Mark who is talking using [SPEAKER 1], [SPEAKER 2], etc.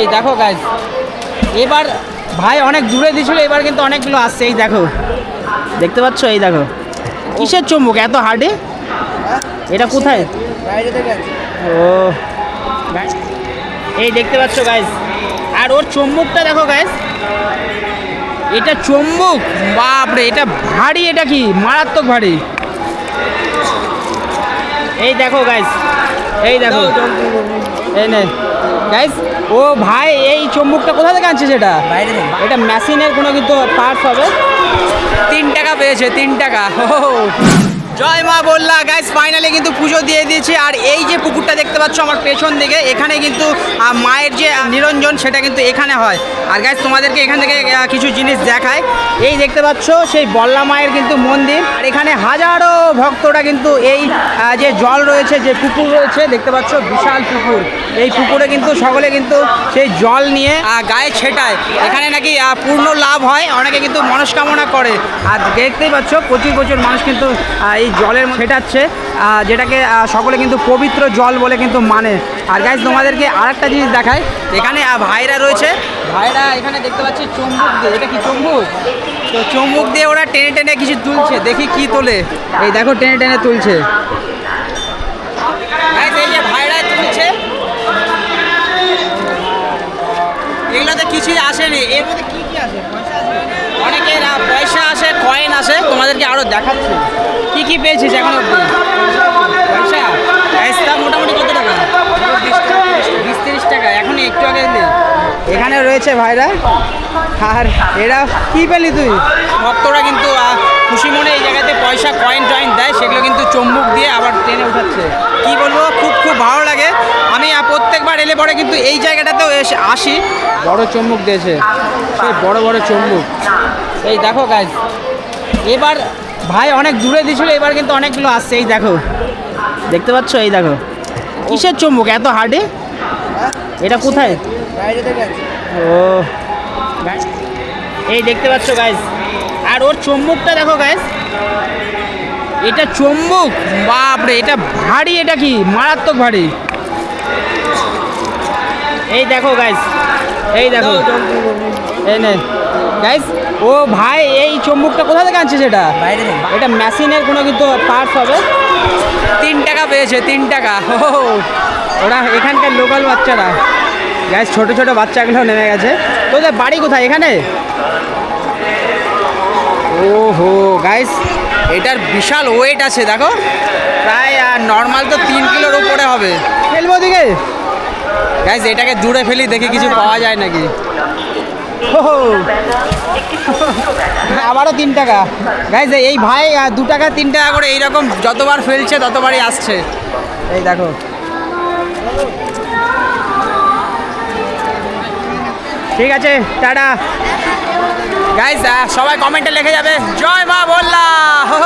[SPEAKER 1] এই দেখো গাইজ এবার ভাই অনেক দূরে দিয়েছিল এবার কিন্তু অনেকগুলো আসছে। এই দেখো। দেখতে পাচ্ছ? এই দেখো। কিসের চুম্বক? এত হার্ডে এটা কোথায়? ও। এই দেখতে পাচ্ছ গাইজ আর ওর চুম্বকটা দেখো গাইজ এটা চুম্বক? বাপরে, এটা ভারী, এটা কি? মারাত্মক ভারী। এই দেখো গাইজ এই দেখো। এই নে। গাইজ ও ভাই এই চুম্বকটা কোথা থেকে আনছে সেটা
[SPEAKER 2] বাইরে
[SPEAKER 1] এটা মেশিনের কোনো কিন্তু পার্টস হবে? তিন টাকা পেয়েছে তিন টাকা। ও জয় মা বললা। গাইস ফাইনালি কিন্তু পুজো দিয়ে দিয়েছে। আর এই যে পুকুরটা দেখতে পাচ্ছ আমার পেছন দিকে এখানে কিন্তু মায়ের যে নিরঞ্জন সেটা কিন্তু এখানে হয়। আর গাইস তোমাদেরকে এখান থেকে কিছু জিনিস দেখায় এই দেখতে পাচ্ছ সেই বল্লা মায়ের কিন্তু মন্দির। আর এখানে হাজারো ভক্তরা কিন্তু এই যে জল রয়েছে যে পুকুর রয়েছে দেখতে পাচ্ছ বিশাল পুকুর। এই পুকুরে কিন্তু সকলে কিন্তু সেই জল নিয়ে গায়ে ছেটায়। এখানে নাকি পূর্ণ লাভ হয় অনেকে কিন্তু মনস্কামনা করে। আর দেখতেই পাচ্ছ প্রচুর প্রচুর মানুষ কিন্তু আহ, এই জলের ছেটাচ্ছে যেটাকে সকলে কিন্তু পবিত্র জল বলে কিন্তু মানে। আর গাইজ তোমাদেরকে আরেকটা জিনিস দেখায় এখানে ভাইরা রয়েছে। ভাইরা এখানে দেখতে পাচ্ছি চুম্বুক দিয়ে। এটা কি চুম্বুক? তো চুম্বুক দিয়ে ওরা টেনে টেনে কিছু তুলছে। দেখি কি তোলে। এই দেখো, টেনে টেনে তুলছে। ভাইরা তুলছে। এগুলোতে কিছুই আসেনি। এর মধ্যে আসে পয়সা আসে অনেকের পয়সা আসে কয়েন আসে তোমাদেরকে আরও দেখাচ্ছি। কি পেয়েছিস এখন অব্দি পয়সা? পয়সা মোটামুটি কত টাকা? বিশ তিরিশ টাকা। এখন একটু আগে এখানে রয়েছে ভাইরা। আর এরা কি পেলি তুই? ভক্তরা কিন্তু খুশি মনে এই জায়গাতে পয়সা কয়েন টয়েন দেয় সেগুলো কিন্তু চম্বুক দিয়ে আবার ট্রেনে উঠাচ্ছে। কি বলব? খুব খুব ভালো লাগে। আমি প্রত্যেকবার এলে পরে কিন্তু এই জায়গাটাতেও এসে আসি। বড় চম্বুক দিয়েছে। সেই বড় বড় চম্বুক। এই দেখো গাইজ এবার ভাই, অনেক দূরে দিয়েছিল এবার কিন্তু অনেকগুলো আসছে। এই দেখো, দেখতে পাচ্ছ? এই দেখো, কিসের চম্বুক? এত হার্ডে? এটা কোথায়? ও। এই দেখতে পাচ্ছ গাইজ আর ওর চম্বুকটা দেখো গাইজ এটা চম্বুক? বাপরে, এটা ভারী, এটা কি? মারাত্মক ভারী। এই দেখো গাইজ এই দেখো। এই নে। গাইজ ও ভাই এই চম্বুকটা কোথা থেকে আনছে সেটা?
[SPEAKER 2] বাইরে
[SPEAKER 1] এটা মেশিনের কোনো কিন্তু পার্টস হবে? তিন টাকা পেয়েছে তিন টাকা। ও ওরা এখানকার লোকাল বাচ্চারা। গ্যাস ছোট ছোট বাচ্চাগুলো নেমে গেছে। তোদের বাড়ি কোথায় এখানে? ওহো গাইস এটার বিশাল ওয়েট আছে দেখো। প্রায় আর নর্মাল তো তিন কিলোর উপরে হবে। ফেলব দিকে গাইস এটাকে দূরে ফেলি দেখি কিছু পাওয়া যায় নাকি? আবারও তিন টাকা। গাইজ এই ভাই দু টাকা, তিন টাকা করে এইরকম যতবার ফেলছে, ততবারই আসছে। এই দেখো। ঠিক আছে, টাটা। গাইজ সবাই কমেন্টে লিখে যাবে। জয় মা বললা হো।